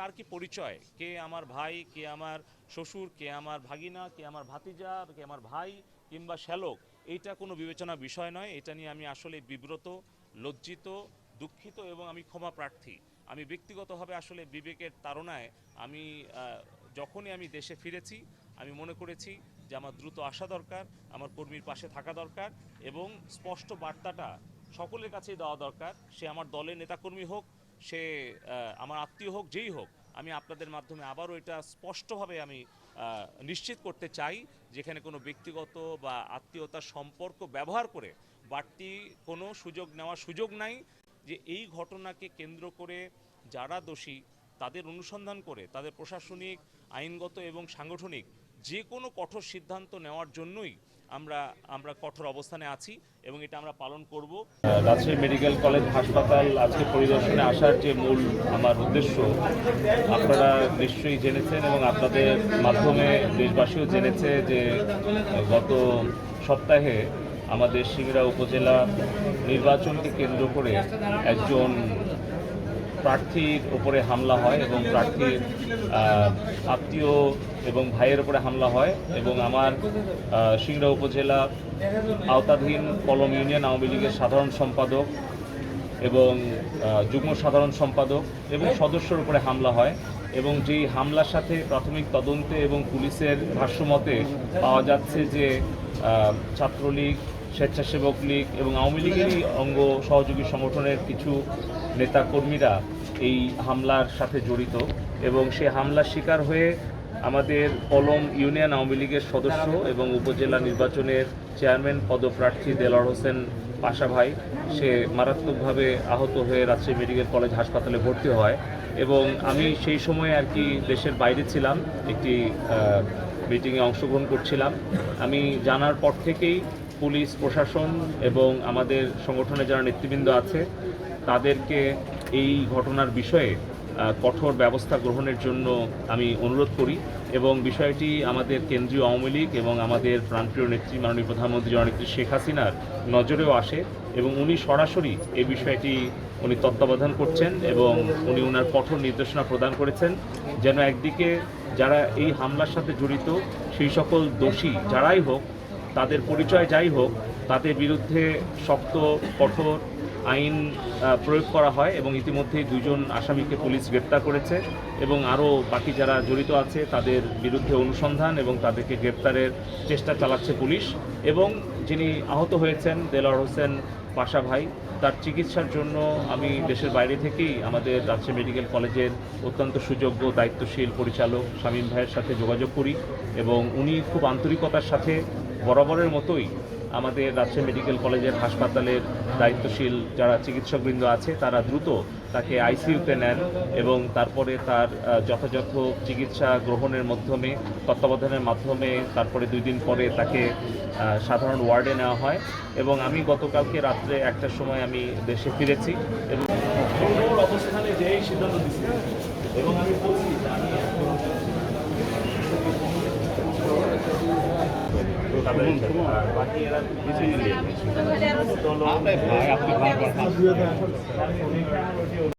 কার কি পরিচয়? কে আমার ভাই, কে আমার শ্বশুর, কে আমার ভাগিনা, কে আমার ভাতিজা, কে আমার ভাই কিংবা শ্যালক? এইটা কোনো বিবেচনা বিষয় নয়। এটা নিয়ে আমি আসলে বিব্রত, লজ্জিত, দুঃখিত এবং আমি ক্ষমা প্রার্থী। আমি ব্যক্তিগতভাবে আসলে বিবেকের তাড়নায় আমি যখনই আমি দেশে ফিরেছি, আমি মনে করেছি যে আমার দ্রুত আসা দরকার, আমার কর্মীর পাশে থাকা দরকার এবং স্পষ্ট বার্তাটা সকলের কাছেই দেওয়া দরকার। সে আমার দলের নেতাকর্মী হোক সে আমার আত্মীয় হোক, যেই হোক, আমি আপনাদের মাধ্যমে আবারও এটা স্পষ্টভাবে আমি নিশ্চিত করতে চাই যেখানে কোনো ব্যক্তিগত বা আত্মীয়তার সম্পর্ক ব্যবহার করে বাড়তি কোনো সুযোগ নেওয়ার সুযোগ নাই যে এই ঘটনাকে কেন্দ্র করে যারা দোষী তাদের অনুসন্ধান করে, তাদের প্রশাসনিক, আইনগত এবং সাংগঠনিক যে কোনো কঠোর সিদ্ধান্ত নেওয়ার জন্যই আমরা আমরা কঠোর অবস্থানে আছি এবং এটা আমরা পালন করব। রাজশাহী মেডিকেল কলেজ হাসপাতাল আজকে পরিদর্শনে আসার যে মূল আমার উদ্দেশ্য, আপনারা নিশ্চয়ই জেনেছেন এবং আপনাদের মাধ্যমে দেশবাসীও জেনেছে যে গত সপ্তাহে আমাদের সিংড়া উপজেলা নির্বাচনকে কেন্দ্র করে একজন প্রার্থীর উপরে হামলা হয় এবং প্রার্থীর আত্মীয় এবং ভাইয়ের উপরে হামলা হয় এবং আমার সিংড়া উপজেলা আওতাধীন কলম ইউনিয়ন আওয়ামী লীগের সাধারণ সম্পাদক এবং যুগ্ম সাধারণ সম্পাদক এবং সদস্যর উপরে হামলা হয় এবং যেই হামলার সাথে প্রাথমিক তদন্তে এবং পুলিশের ভাষ্যমতে পাওয়া যাচ্ছে যে ছাত্রলীগ স্বেচ্ছাসেবক লীগ এবং আওয়ামী লীগেরই অঙ্গ সহযোগী সংগঠনের কিছু নেতাকর্মীরা এই হামলার সাথে জড়িত এবং সে হামলার শিকার হয়ে আমাদের কলম ইউনিয়ন আওয়ামী লীগের সদস্য এবং উপজেলা নির্বাচনের চেয়ারম্যান পদপ্রার্থী দেলার হোসেন পাশা ভাই, সে মারাত্মকভাবে আহত হয়ে রাজশাহী মেডিকেল কলেজ হাসপাতালে ভর্তি হয় এবং আমি সেই সময় আর কি দেশের বাইরে ছিলাম, একটি মিটিংয়ে অংশগ্রহণ করছিলাম। আমি জানার পর থেকেই পুলিশ, প্রশাসন এবং আমাদের সংগঠনে যারা নেতৃবৃন্দ আছে, তাদেরকে এই ঘটনার বিষয়ে কঠোর ব্যবস্থা গ্রহণের জন্য আমি অনুরোধ করি এবং বিষয়টি আমাদের কেন্দ্রীয় আওয়ামী লীগ এবং আমাদের প্রাণপ্রিয় নেত্রী, মাননীয় প্রধানমন্ত্রী জননেত্রী শেখ হাসিনার নজরেও আসে এবং উনি সরাসরি এই বিষয়টি উনি তত্ত্বাবধান করছেন এবং উনি ওনার কঠোর নির্দেশনা প্রদান করেছেন যেন একদিকে যারা এই হামলার সাথে জড়িত সেই সকল দোষী, যারাই হোক তাদের পরিচয় যাই হোক, তাদের বিরুদ্ধে শক্ত, কঠোর আইন প্রয়োগ করা হয় এবং ইতিমধ্যেই দুজন আসামিকে পুলিশ গ্রেপ্তার করেছে এবং আরও বাকি যারা জড়িত আছে তাদের বিরুদ্ধে অনুসন্ধান এবং তাদেরকে গ্রেপ্তারের চেষ্টা চালাচ্ছে পুলিশ এবং যিনি আহত হয়েছেন দেলোয়ার হোসেন পাশা ভাই, তার চিকিৎসার জন্য আমি দেশের বাইরে থেকেই আমাদের রাজশাহী মেডিকেল কলেজের অত্যন্ত সুযোগ্য, দায়িত্বশীল পরিচালক শামীম ভাইয়ের সাথে যোগাযোগ করি এবং উনি খুব আন্তরিকতার সাথে বরাবরের মতোই আমাদের রাজশাহী মেডিকেল কলেজের হাসপাতালের দায়িত্বশীল যারা চিকিৎসকবৃন্দ আছে, তারা দ্রুত তাকে আইসিইউতে নেন এবং তারপরে তার যথাযথ চিকিৎসা গ্রহণের মাধ্যমে, তত্ত্বাবধানের মাধ্যমে তারপরে দুই দিন পরে তাকে সাধারণ ওয়ার্ডে নেওয়া হয় এবং আমি গতকালকে রাত্রে একটার সময় আমি দেশে ফিরেছি এবং অবস্থানে যেই সিদ্ধান্ত দিচ্ছি এবং আমি বলছি যে